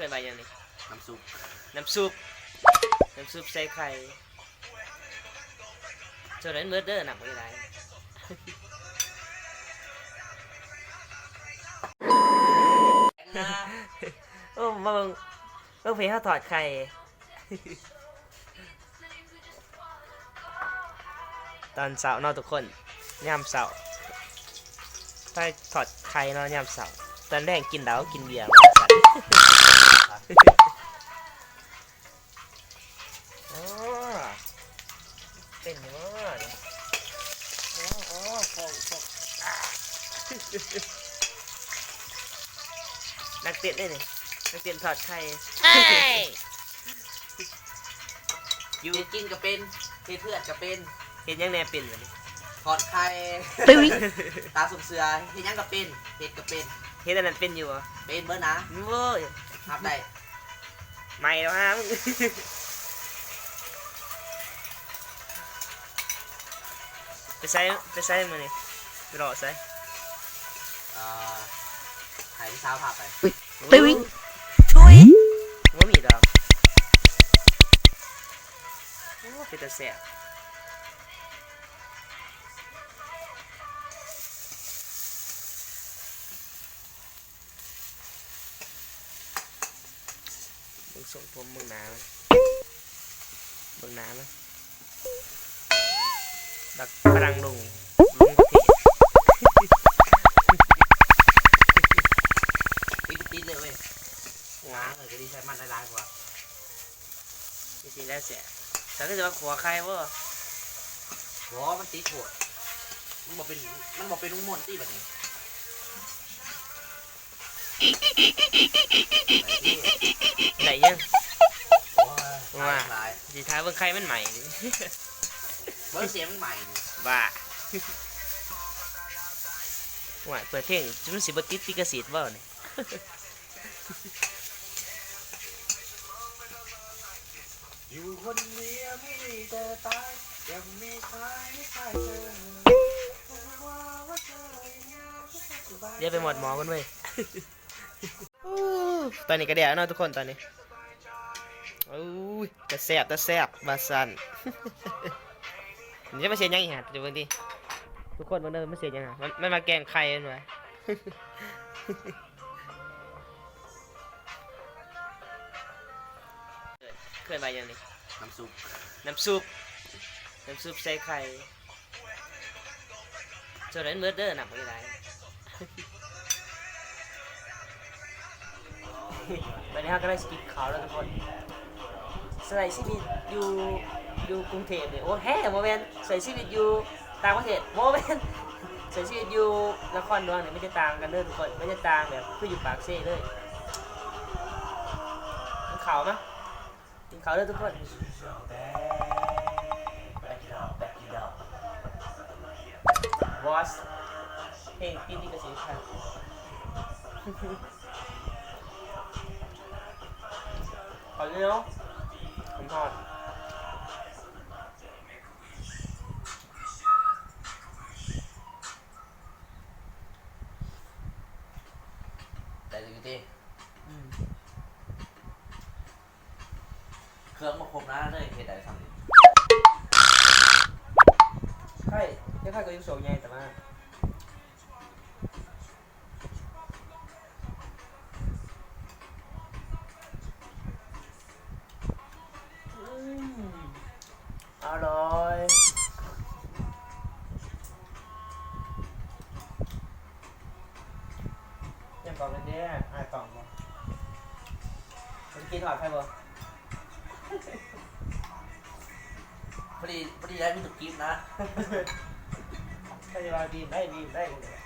เคยไปยังนี่น้ำซุปน้ำซุปน้ำซุปใส่ไข่จนนั้นเมื่อเด้อหนักไม่ได้นะโอ้มาเบิ่งเบิ่งเพลงเขาถอดไข่ตอนเสาร์เนอนทุกคนย่ำเสาร์ไปถอดไข่เนอนย่ำเสาร์ตอนแรกกินเหล้ากินเบียร์ว่าซั่น อ๋อเป็นอยู่ว่าเนี่ยอ๋ออ๋อฟองฟองอ่านักเต้นได้นี่นักเต้นถอดไข่อยู่กินก็เป็นเฮ็ดเพื่อนก็เป็นเห็นยังแน่เป็นวะนี่ถอดไข่ตึ้งตาสมเสือเฮ็ดหยังก็เป็นเฮ็ดก็เป็นเห็นอันนั้นเป็นอยู่เหรอเป็นเบิดนะ โว้ยนับได้ ไม่แล้วฮะมึงไปใส่ไปใส่มานี่ไปรอใส่เอ่อหายพี่สาวพาไปตึ้งช่วยว่ามีดอกโอ้เป็นตาแสบ ส่งผมมึงหนามันมึงหนามันดักพลังลงลงประเทศติดติดเลยเว้ยง้างเลยก็ดีใช้มันหลายๆกว่าจริงๆแล้วเสียแต่ก็จะว่าขัวใครวะบ่มันติดโหดมันบ่เป็นมันบ่เป็นนุ่งมนต์ตีแบบนี้ ไปที่ไหนยังโอ้ยว่าหลายสีท้ายเบิ่งใครมันใหม่เบิร์เสียงมันใหม่นี่บ้าว่าเปิดเพลงจุนสิบติดติกสิทธิ์บ่เนี่ยอยู่คนเดียวไม่มีแต่ตายยังไม่ตายไม่ใช่เธอเดี๋ยวไปหมดหมอกันเว้ย ตอนนี้ก็เดี๋ยวเนาะทุกคนตอนนี้อู้ยจะแซบจะแซบบาสันนี่จะมาเสียยังอีกฮะเดี๋ยวเบิ่งดิทุกคนเบิ่งเด้อมันเสียยังฮะมันมันมาแกล้งใครกันวะเคยไปยังนี่น้ำซุปน้ำซุปน้ำซุปใส่ไข่จนนั้นเมื่อเด้อหนักไม่ได้ ตอนนี้เราก็ได้สกิปขาวแล้วทุกคนสไลด์ชีวิตอยู่อยู่กรุงเทพเนี่ยโอ้แฮ่โมเมนใส่ชีวิตอยู่ต่างประเทศโมเมนใส่ชีวิตอยู่นครหลวงเนี่ยไม่ได้ต่างกันเด้อทุกคนไม่ได้ต่างแบบคืออยู่ปากเซ่เลยกินขาวมั้ยกินขาวเด้ทุกคนวอสเพลงตีดีกระสีค่ะ ขอเร็วผมทอดแต่ดูดิเครื่องมาครบนะเลยเฮ็ดได้สำเร็จใช่ยังค่ายก็ยังโสดไงแต่ว่า กล่องนั่นเด้ออ้กล่องบ่มันกินหอดใครบ่พอดีพอดีได้มีตุกกิฟนะถ้าจะมาบีมได้บีมได้กันเลย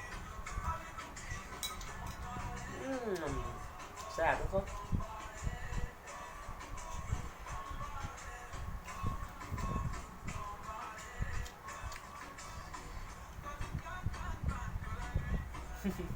อืมสะอาทุกคนฮึ่ม